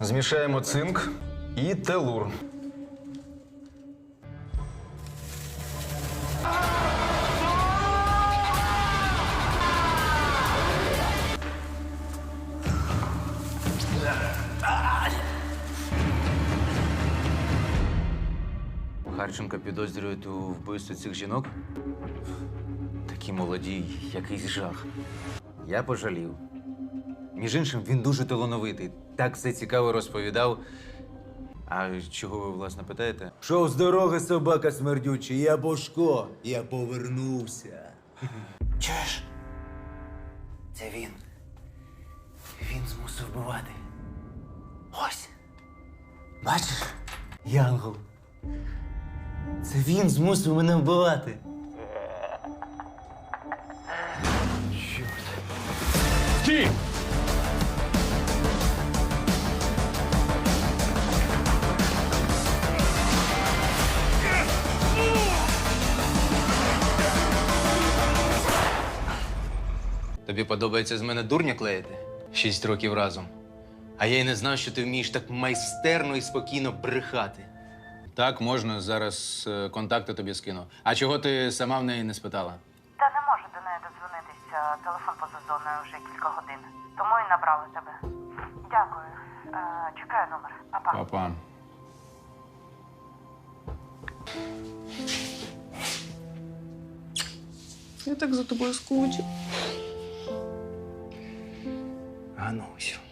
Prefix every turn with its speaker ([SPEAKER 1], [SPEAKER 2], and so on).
[SPEAKER 1] Змішаємо цинк і телур.
[SPEAKER 2] Харченка підозрюють у вбивстві цих жінок? Такі молоді, якийсь жах. Я пожалів. Між іншим, він дуже талановитий. Так все цікаво розповідав. А чого ви, власне, питаєте?
[SPEAKER 3] Шов з дороги собака смердючий, я Бошко, я повернувся.
[SPEAKER 2] Чуєш? Це він. Він змусив вбивати. Ось. Бачиш? Янгол. Це він змусив мене вбивати.
[SPEAKER 1] Стій!
[SPEAKER 2] Тобі подобається з мене дурня клеїти? Шість років разом. А я й не знав, що ти вмієш так майстерно і спокійно брехати. Так, можна, зараз е, контакти тобі скину. А чого ти сама в неї не спитала?
[SPEAKER 4] Та не можу до неї додзвонитися. Телефон поза зоною вже кілька годин. Тому і набрала тебе. Дякую. Е, чекаю номер. Па-па.
[SPEAKER 2] Папа.
[SPEAKER 5] Я так за тобою あ
[SPEAKER 2] の後ろ